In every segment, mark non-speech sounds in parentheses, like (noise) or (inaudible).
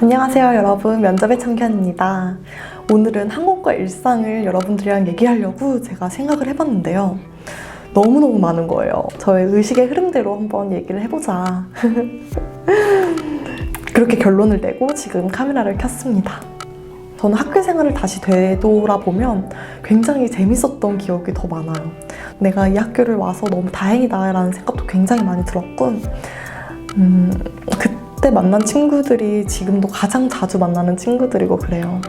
안녕하세요 여러분. 면접의 청견입니다. 오늘은 항공과 일상을 여러분들이랑 얘기하려고 제가 생각을 해봤는데요. 너무너무 많은 거예요. 저의 의식의 흐름대로 한번 얘기를 해보자. (laughs) 그렇게 결론을 내고 지금 카메라를 켰습니다. 저는 학교 생활을 다시 되돌아보면 굉장히 재밌었던 기억이 더 많아요. 내가 이 학교를 와서 너무 다행이다 라는 생각도 굉장히 많이 들었고 음, 그 때 만난 친구들이 지금도 가장 자주 만나는 친구들이고 그래요.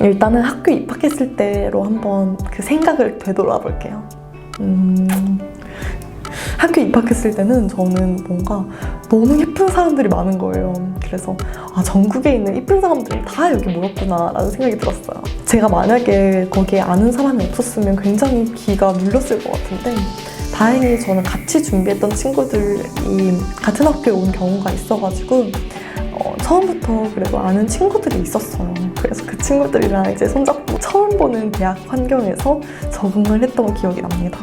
일단은 학교 입학했을 때로 한번 그 생각을 되돌아볼게요. 음, 학교 입학했을 때는 저는 뭔가 너무 예쁜 사람들이 많은 거예요. 그래서 아, 전국에 있는 예쁜 사람들이 다 여기 모였구나 라는 생각이 들었어요. 제가 만약에 거기에 아는 사람이 없었으면 굉장히 기가 눌렸을 것 같은데 다행히 저는 같이 준비했던 친구들이 같은 학교에 온 경우가 있어가지고 어, 처음부터 그래도 아는 친구들이 있었어요. 그래서 그 친구들이랑 이제 손잡고 처음 보는 대학 환경에서 적응을 했던 기억이 납니다.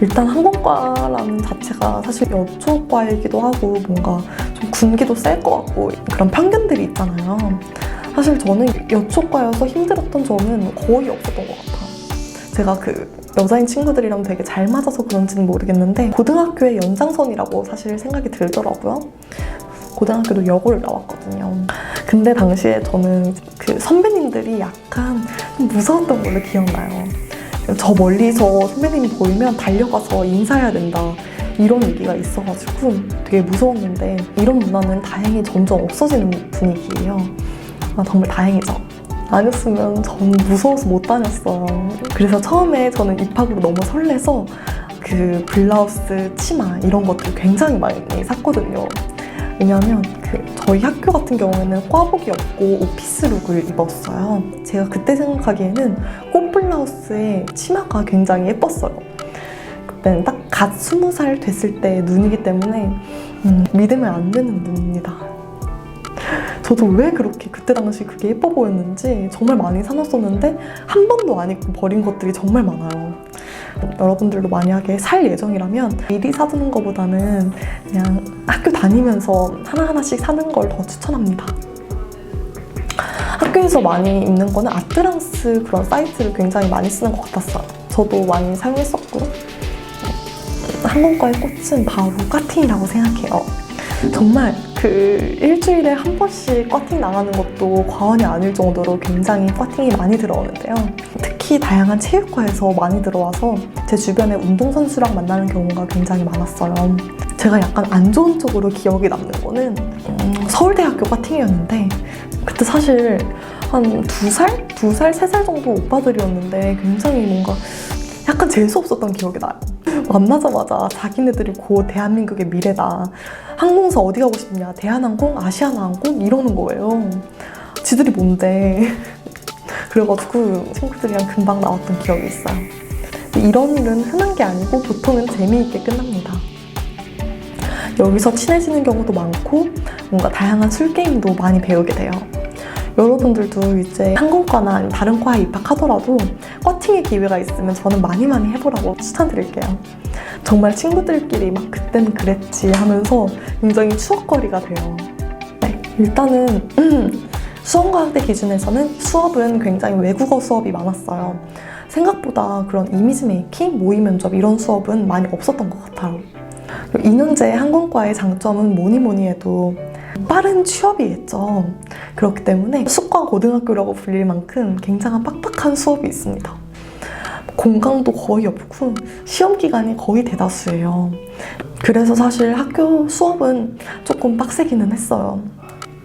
일단 항공과라는 자체가 사실 여초과이기도 하고 뭔가 좀 군기도 셀 것 같고 그런 편견들이 있잖아요. 사실 저는 여초과여서 힘들었던 점은 거의 없었던 것 같아요. 제가 그 여자인 친구들이랑 되게 잘 맞아서 그런지는 모르겠는데 고등학교의 연장선이라고 사실 생각이 들더라고요. 고등학교도 여고를 나왔거든요. 근데 당시에 저는 그 선배님들이 약간 좀 무서웠던 걸로 기억나요. 저 멀리서 선배님이 보이면 달려가서 인사해야 된다. 이런 얘기가 있어가지고 되게 무서웠는데 이런 문화는 다행히 점점 없어지는 분위기예요. 아, 정말 다행이죠. 아니었으면 전 무서워서 못 다녔어요. 그래서 처음에 저는 입학으로 너무 설레서 그 블라우스, 치마 이런 것들 굉장히 많이 샀거든요. 왜냐하면 그 저희 학교 같은 경우에는 꽈복이 없고 오피스룩을 입었어요. 제가 그때 생각하기에는 꽃 블라우스에 치마가 굉장히 예뻤어요. 그때는 딱 갓 스무 살 됐을 때 눈이기 때문에 음, 믿으면 안 되는 눈입니다. 저도 왜 그렇게 그때 당시 그게 예뻐 보였는지 정말 많이 사놨었는데 한 번도 안 입고 버린 것들이 정말 많아요. 여러분들도 만약에 살 예정이라면 미리 사두는 것보다는 그냥 학교 다니면서 하나하나씩 사는 걸 더 추천합니다. 학교에서 많이 입는 거는 아트랑스 그런 사이트를 굉장히 많이 쓰는 것 같았어요. 저도 많이 사용했었고 항공과의 꽃은 바로 꽈팅이라고 생각해요. 정말 그 일주일에 한 번씩 꽈팅 나가는 것도 과언이 아닐 정도로 굉장히 꽈팅이 많이 들어오는데요. 특히 다양한 체육과에서 많이 들어와서 제 주변에 운동선수랑 만나는 경우가 굉장히 많았어요. 제가 약간 안 좋은 쪽으로 기억이 남는 거는 음, 서울대학교 꽈팅이었는데 그때 사실 한 두 살? 두 살, 세 살 정도 오빠들이었는데 굉장히 뭔가 약간 재수 없었던 기억이 나요. 만나자마자 자기네들이 곧 대한민국의 미래다. 항공사 어디 가고 싶냐? 대한항공, 아시아나항공 이러는 거예요. 지들이 뭔데? (laughs) 그래가지고 친구들이랑 금방 나왔던 기억이 있어요. 이런 일은 흔한 게 아니고 보통은 재미있게 끝납니다. 여기서 친해지는 경우도 많고 뭔가 다양한 술 게임도 많이 배우게 돼요. 여러분들도 이제 항공과나 다른 과에 입학하더라도 쿼팅의 기회가 있으면 저는 많이 많이 해보라고 추천드릴게요. 정말 친구들끼리 막 그땐 그랬지 하면서 굉장히 추억거리가 돼요. 네, 일단은 음, 수험과학대 기준에서는 수업은 굉장히 외국어 수업이 많았어요. 생각보다 그런 이미지 메이킹, 모의 면접 이런 수업은 많이 없었던 것 같아요. 2년제 항공과의 장점은 뭐니 뭐니 해도 빠른 취업이겠죠. 그렇기 때문에 수과 고등학교라고 불릴 만큼 굉장한 빡빡한 수업이 있습니다. 공강도 거의 없고 시험 기간이 거의 대다수예요. 그래서 사실 학교 수업은 조금 빡세기는 했어요.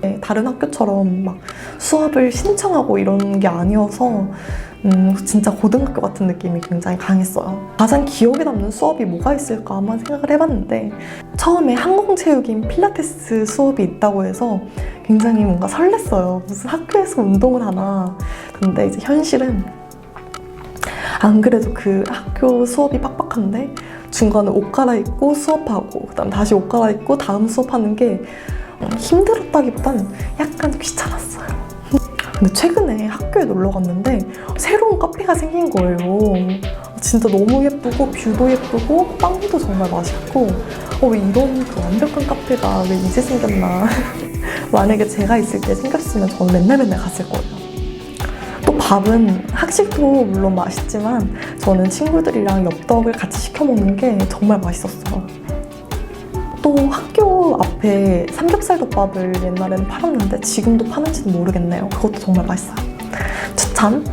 네, 다른 학교처럼 막 수업을 신청하고 이런 게 아니어서 음, 진짜 고등학교 같은 느낌이 굉장히 강했어요. 가장 기억에 남는 수업이 뭐가 있을까 한번 생각을 해봤는데 처음에 항공체육인 필라테스 수업이 있다고 해서 굉장히 뭔가 설렜어요. 무슨 학교에서 운동을 하나. 근데 이제 현실은 안 그래도 그 학교 수업이 빡빡한데 중간에 옷 갈아입고 수업하고 그다음 다시 옷 갈아입고 다음 수업하는 게 힘들었다기보다는 약간 귀찮았어요. 근데 최근에 학교에 놀러 갔는데 새로운 카페가 생긴 거예요. 진짜 너무 예쁘고 뷰도 예쁘고 빵도 정말 맛있고 어, 왜 이런 그 완벽한 카페가 왜 이제 생겼나 (laughs) 만약에 제가 있을 때 생겼으면 저는 맨날 맨날 갔을 거예요. 또 밥은 학식도 물론 맛있지만 저는 친구들이랑 엽떡을 같이 시켜 먹는 게 정말 맛있었어요. 또 학교 앞에 삼겹살 덮밥을 옛날에는 팔았는데 지금도 파는지는 모르겠네요. 그것도 정말 맛있어요. 추천!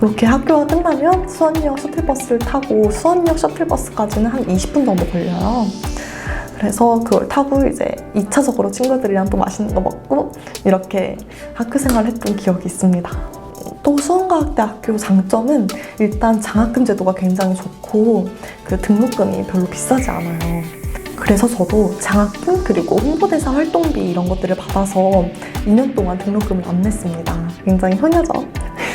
이렇게 학교가 끝나면 수원역 셔틀버스를 타고 수원역 셔틀버스까지는 한 20분 정도 걸려요. 그래서 그걸 타고 이제 2차적으로 친구들이랑 또 맛있는 거 먹고 이렇게 학교 생활을 했던 기억이 있습니다. 또 수원과학대학교 장점은 일단 장학금 제도가 굉장히 좋고 그 등록금이 별로 비싸지 않아요. 그래서 저도 장학금 그리고 홍보대사 활동비 이런 것들을 받아서 2년 동안 등록금을 안 냈습니다. 굉장히 효녀죠.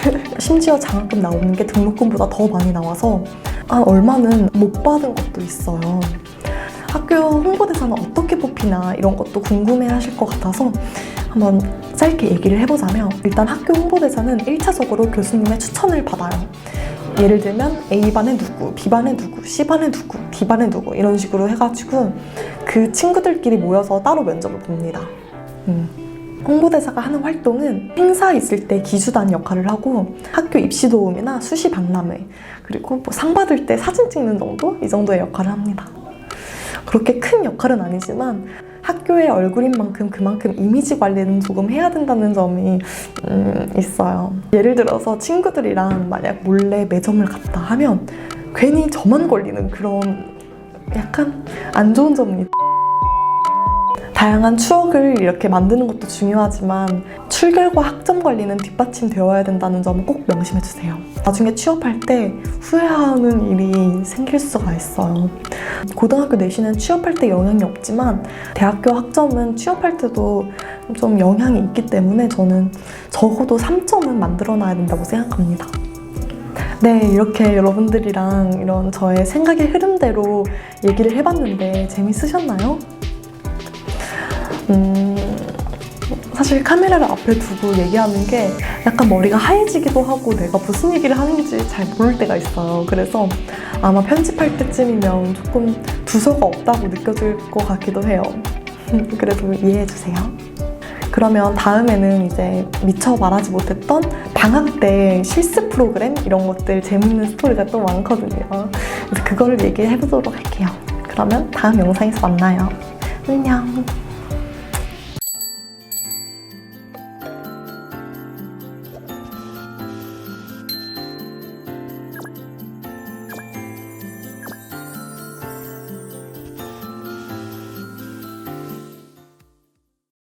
(laughs) 심지어 장학금 나오는 게 등록금보다 더 많이 나와서 한 얼마는 못 받은 것도 있어요. 학교 홍보대사는 어떻게 뽑히나 이런 것도 궁금해 하실 것 같아서 한번 짧게 얘기를 해보자면 일단 학교 홍보대사는 1차적으로 교수님의 추천을 받아요. 예를 들면 A반에 누구, B반에 누구, C반에 누구, D반에 누구 이런 식으로 해가지고 그 친구들끼리 모여서 따로 면접을 봅니다. 음. 홍보대사가 하는 활동은 행사 있을 때 기수단 역할을 하고 학교 입시 도움이나 수시 박람회 그리고 뭐 상 받을 때 사진 찍는 정도 이 정도의 역할을 합니다. 그렇게 큰 역할은 아니지만 학교의 얼굴인 만큼 그만큼 이미지 관리는 조금 해야 된다는 점이 음, 있어요. 예를 들어서 친구들이랑 만약 몰래 매점을 갔다 하면 괜히 저만 걸리는 그런 약간 안 좋은 점이 다양한 추억을 이렇게 만드는 것도 중요하지만 출결과 학점 관리는 뒷받침 되어야 된다는 점을 꼭 명심해 주세요. 나중에 취업할 때 후회하는 일이 생길 수가 있어요. 고등학교 내신은 취업할 때 영향이 없지만 대학교 학점은 취업할 때도 좀 영향이 있기 때문에 저는 적어도 3점은 만들어 놔야 된다고 생각합니다. 네, 이렇게 여러분들이랑 이런 저의 생각의 흐름대로 얘기를 해봤는데 재밌으셨나요? 음, 사실 카메라를 앞에 두고 얘기하는 게 약간 머리가 하얘지기도 하고 내가 무슨 얘기를 하는지 잘 모를 때가 있어요. 그래서 아마 편집할 때쯤이면 조금 두서가 없다고 느껴질 것 같기도 해요. (laughs) 그래도 이해해 주세요. 그러면 다음에는 이제 미처 말하지 못했던 방학 때 실습 프로그램 이런 것들 재밌는 스토리가 또 많거든요. 그래서 그거를 얘기해 보도록 할게요. 그러면 다음 영상에서 만나요. 안녕.